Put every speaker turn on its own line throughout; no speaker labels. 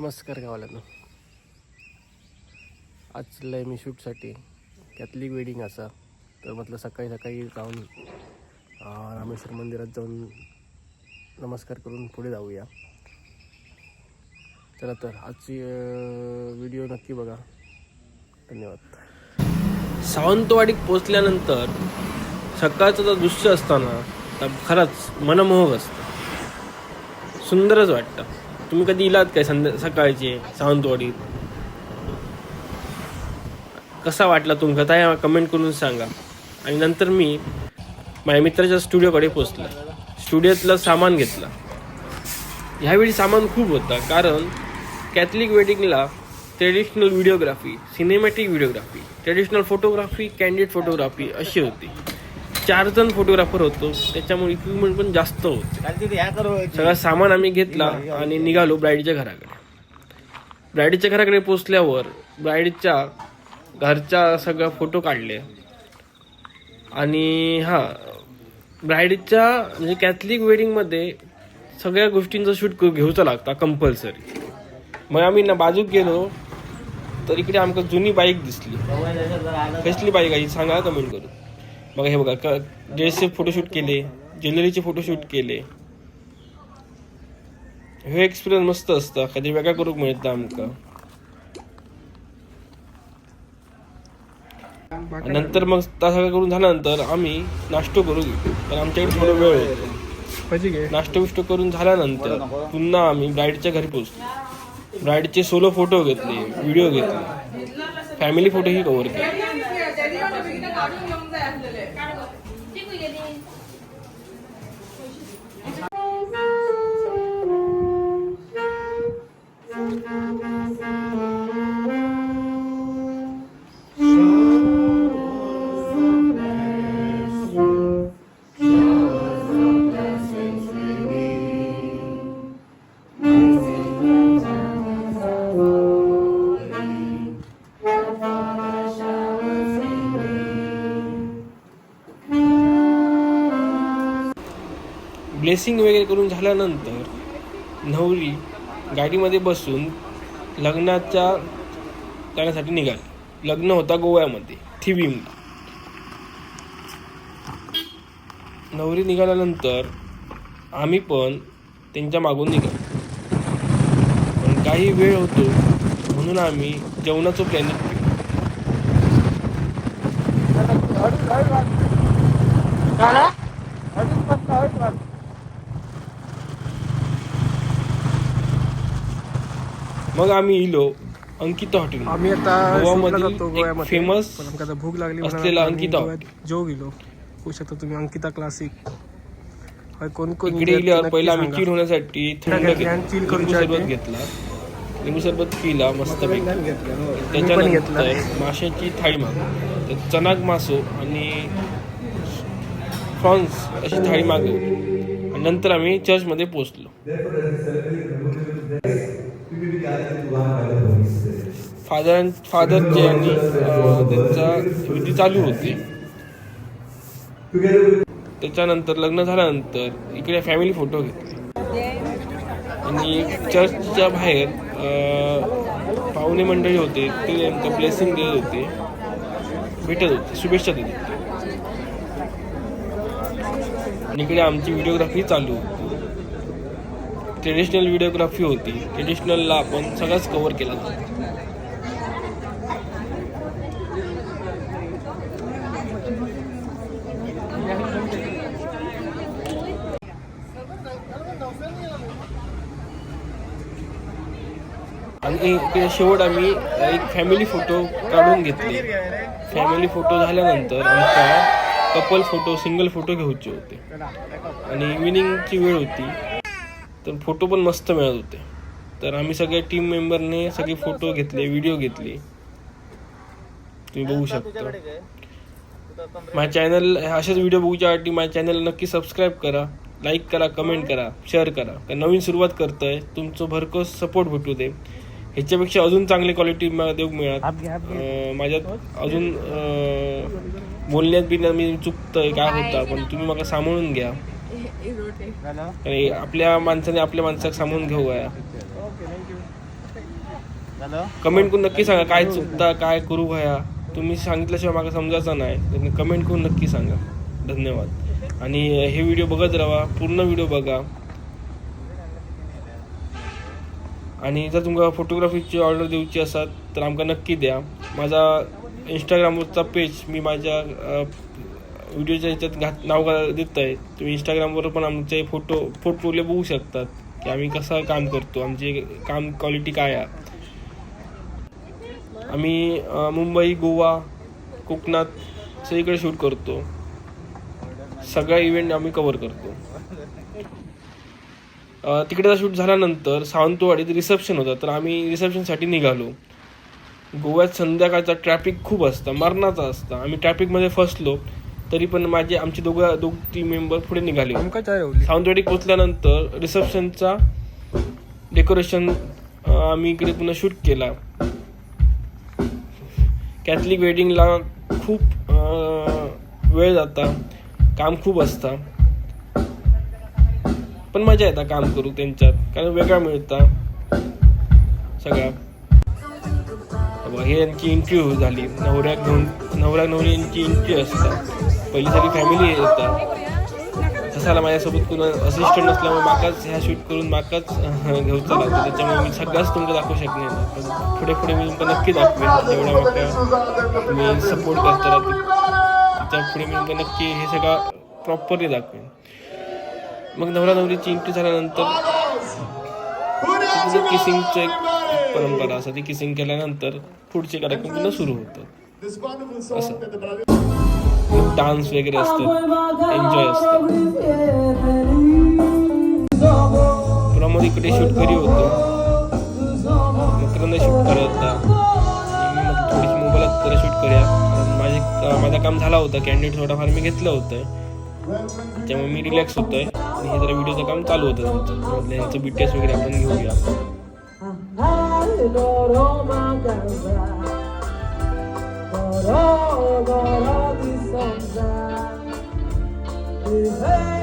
नमस्कार गावाला आज चाललंय मी शूटसाठी कॅथलिक वेडिंग असा. तर म्हटलं सकाळी सकाळी जाऊन रामेश्वर मंदिरात जाऊन नमस्कार करून पुढे जाऊया. चला तर आजची व्हिडिओ नक्की बघा. धन्यवाद. सावंतवाडीत पोचल्यानंतर सकाळचं जर दृश्य असताना तर खरंच मनमोहक असतं. सुंदरच वाटतं. तुम्ही कधी इलात काय संध्या सकाळचे सावंतवाडीत? कसा वाटला तुमका त्या कमेंट करून सांगा. आणि नंतर मी माझ्या मित्राच्या स्टुडिओकडे पोचला स्टुडिओतलं सामान घेतलं. ह्यावेळी सामान खूप होतं कारण Catholic वेडिंगला traditional videography cinematic videography traditional photography candid photography अशी होती. चार जण फोटोग्राफर होतो. त्याच्यामुळे इक्विपमेंट पण जास्त होते. सगळं सामान आम्ही घेतला आणि निघालो ब्राईडच्या घराकडे. ब्राईडच्या घराकडे पोचल्यावर ब्राईडच्या घरच्या सगळं फोटो काढले. आणि हा ब्राईडच्या म्हणजे कॅथलिक वेडिंगमध्ये सगळ्या गोष्टींचं शूट घेऊचं लागतं कंपल्सरी मग आम्ही ना बाजूक गेलो तर इकडे आमका जुनी बाईक दिसली. कसली बाईक आहे? सांगा कमेंट करून. मग हे बघा क ड्रेसचे फोटोशूट केले ज्वेलरीचे फोटोशूट केले. हे एक्सपिरियन्स मस्त असतं कधी वेगळा करूक मिळतं आमका नंतर मग सगळं करून झाल्यानंतर आम्ही नाश्तो करू. तर आमच्याकडे थोडा वेळ होतो नाश्तो बिष्टो करून झाल्यानंतर पुन्हा आम्ही ब्राईडच्या घरी पोहोचलो. ब्राईडचे सोलो फोटो घेतले व्हिडिओ घेतले. फॅमिली फोटोही कव्हर केले. ड्रेसिंग वगैरे करून झाल्यानंतर नवरी गाडीमध्ये बसून लग्नाच्या जाण्यासाठी निघाली. लग्न होता गोव्यामध्ये थिवीमला नवरी निघाल्यानंतर आम्ही पण त्यांच्या मागून निघालो. पण काही वेळ होतो म्हणून आम्ही जेवणाचं प्लॅनिंग केलं. मग आम्ही इलो अंकिता हॉटेल.
आम्ही आता आता भूक लागली
असलेला अंकिता.
जो गेलो. होऊ शकता तुम्ही अंकिता क्लासिक कोण कोण
इकडे गेल्यावर पहिला आम्ही. चिल होण्यासाठी थंड लिंबू सरबत. घेतला. लिंबू सरबत पिला मस्त त्याच्यानंतर माशाची थाळी तर चनाक मासो आणि फ्रॉन्स अशी थाळी मागवली आणि नंतर आम्ही चर्चमध्ये पोहोचलो. फादर फादर जे आणि त्यांचा विधी चालू होते. त्याच्यानंतर लग्न झाल्यानंतर इकडे फॅमिली फोटो घेतले. आणि चर्चच्या बाहेर पाहुणे मंडळी होते ते त्यांचं ब्लेसिंग देत होते. भेटत होते शुभेच्छा देत होते. आणि इकडे आमची व्हिडिओग्राफी चालू होती. ट्रेडिशनल व्हिडिओग्राफी होती. ट्रेडिशनलला आपण सगळंच कवर केला जातो आणि शेवट आम्ही एक फॅमिली फोटो काढून घेतले. फॅमिली फोटो झाल्यानंतर आमचा कपल फोटो सिंगल फोटो घ्यायचे होते. आणि इव्हिनिंगची वेळ होती. तर फोटो पण मस्त मिळत होते. तर आम्ही सगळ्या टीम मेंबरने सगळे फोटो घेतले व्हिडिओ घेतले. तुम्ही बघू शकता. माझ्या चॅनल असेच व्हिडिओ बघूच्यासाठी माझ्या चॅनल नक्की सबस्क्राईब करा लाईक करा कमेंट करा शेअर करा. कारण नवीन सुरुवात करतोय तुमचं भरघोस सपोर्ट भेटू दे. ह्याच्यापेक्षा अजून चांगली क्वालिटी देऊ मिळत. माझ्यात अजून बोलण्यात बिण्यात मी चुकतंय काय होतं पण तुम्ही मला सांभाळून घ्या. आणि आपल्या माणसाने आपल्या माणसाला सांभाळून घेऊया कमेंट करून नक्की सांगा काय चुकता काय करू भया तुम्ही सांगितल्याशिवाय मला समजायचं नाही. कमेंट करून नक्की सांगा. धन्यवाद. आणि हे व्हिडिओ बघत राहा पूर्ण व्हिडिओ बघा. आणि जर तुमका फोटोग्राफीची ऑर्डर देऊची असात तर आमका नक्की द्या. माझा इंस्टाग्रामवरचा पेज मी माझ्या व्हिडिओच्या ह्याच्यात घात नाव घा- देत आहे तुम्ही इंस्टाग्रामवर पण आमचे फोटो पोर्टफोलिओ बघू शकतात की आम्ही कसं काम करतो आमची काम क्वालिटी काय आहे. आम्ही मुंबई गोवा कोकणात सगळीकडे शूट करतो. सगळा इव्हेंट आम्ही कवर करतो. अ, तिकडे शूट झाल्यानंतर सावंतवाडीत रिसेप्शन होतं तर आम्ही रिसेप्शनसाठी निघालो. गोव्यात संध्याकाळचा ट्रॅफिक खूप असतं मरणाचा असतं. आम्ही ट्रॅफिकमध्ये फसलो. तरी पण माझे आमचे दोघं दोघ तीन मेंबर पुढे निघाले.
आमका चाय होली
सावंतवाडी पोचल्यानंतर रिसेप्शनचा डेकोरेशन आम्ही इकडे पुन्हा शूट केला. कॅथलिक वेडिंगला खूप वेळ जाता काम खूप असतं. पण मजा येतं काम करू त्यांच्यात कारण वेगळा मिळता सगळा. हे यांची इंटरव्ह्यू झाली. नवऱ्याक घेऊन नवऱ्या नवरी यांची इंटरव्ह्यू असतात पहिली सगळी फॅमिली येतात तसाला माझ्यासोबत कोण असिस्टंट नसल्यामुळे माकाच ह्या शूट करून माकाच घेऊचा लागतो त्याच्यामुळे मी सगळंच तुमका दाखवू शकले नाही. पण पुढे पुढे मी तुमका नक्की दाखवेन. एवढ्या माका तुम्ही सपोर्ट करता त्या पुढे मी तुमका नक्की हे सगळं प्रॉपरली दाखवेन. मग नवरा नवरीची एंट्री झाल्यानंतर किसिंगचं एक परंपरा असा ती किसिंग केल्यानंतर पुढचे कार्यक्रम पुन्हा सुरू होतात. असं. डान्स वगैरे असतो. एन्जॉय असतं. प्रमोद इकडे शूट करी होतो. मित्रांना शूट करत होता. मी म्हटलं थोडीशी मोबाईलात जरा शूट करूया. माझे माझं काम झाला होता. कॅन्डिडेट थोडाफार मी घेतलं होतं. त्यामुळे मी रिलॅक्स होतोय. आणि हे जरा व्हिडिओचं काम चालू होतं त्यांचं म्हटलं ह्याचं बीटीएस वगैरे आपण घेऊया.
Hey!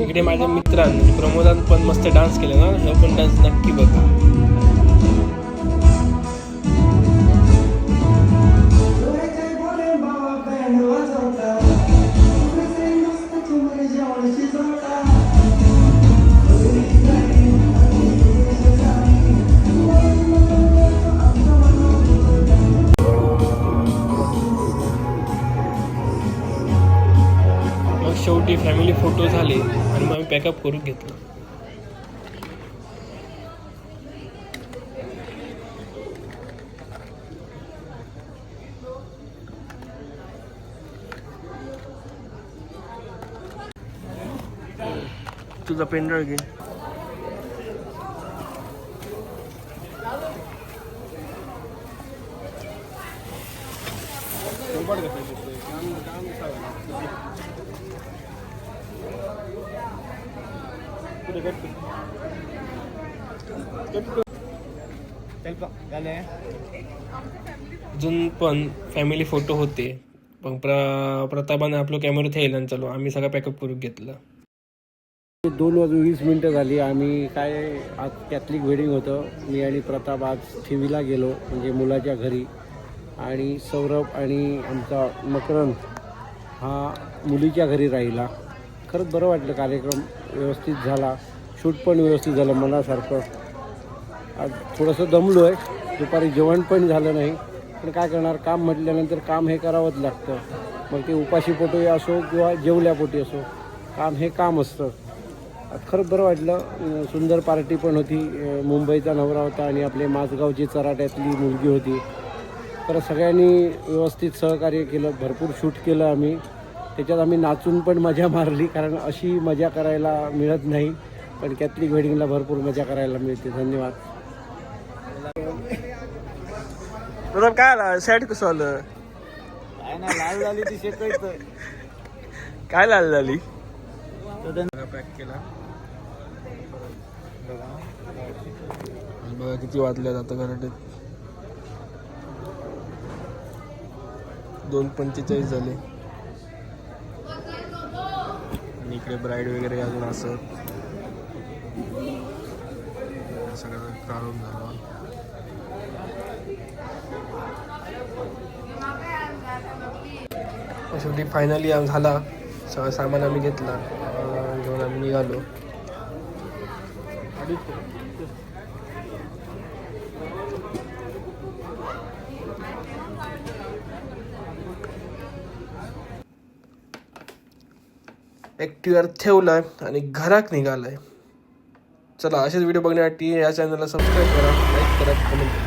इकडे माझ्या मित्रांनी प्रमोदान पण मस्त डान्स केला ना हा पण डान्स नक्की बघा. फोटो झाले आणि मग आम्ही पॅकअप करून घेतलं. तुझा पेनड्राईव्ह घे. अजून पण फॅमिली फोटो होते. पण प्र प्रतापाने आपलं कॅमेरा थेयला चालू आम्ही सगळं पॅकअप करून घेतलं.
दोन वाजून वीस मिनटं झाली. आम्ही काय आज कॅथलिक वेडिंग होतं. मी आणि प्रताप आज टीव्हीला गेलो म्हणजे मुलाच्या घरी. आणि सौरभ आणि आमचा मकरंद हा मुलीच्या घरी राहिला. खरंच बरं वाटलं कार्यक्रम व्यवस्थित झाला. शूट पण व्यवस्थित झालं मनासारखं. आज थोडंसं दमलो आहे दुपारी जेवण पण झालं नाही. पण काय करणार काम म्हटल्यानंतर काम हे करावंच लागतं. मग ते उपाशीपोटी असो किंवा जेवल्यापोटी असो काम हे काम असतं. खरं बरं वाटलं. सुंदर पार्टी पण होती. मुंबईचा नवरा होता आणि आपले माझगावची चराट्यातली मुलगी होती. तर सगळ्यांनी व्यवस्थित सहकार्य केलं. भरपूर शूट केलं आम्ही. त्याच्यात आम्ही नाचून पण मजा मारली कारण अशी मजा करायला मिळत नाही. पण कॅथलिक वेडिंगला भरपूर मजा करायला मिळते. धन्यवाद.
प्रताप काय आला? सॅट कसं आलं?
काय ना लाल झाली ती शेकायचं
काय लाल झाली? पॅक केला बघा किती वाजल्या जातं घराटे दोन पंचेचाळीस झाले. आणि इकडे ब्राईड वगैरे अजून असं सगळं काढून झाला. शेवटी फायनली झाला. सगळं सामान आम्ही घेतला. घेऊन आम्ही निघालो. ॲक्टिव्हर ठेवलाय आणि घरात निघालाय. चला असेच व्हिडिओ बघण्यासाठी या चॅनलला सबस्क्राईब करा लाईक करा कमेंट करा.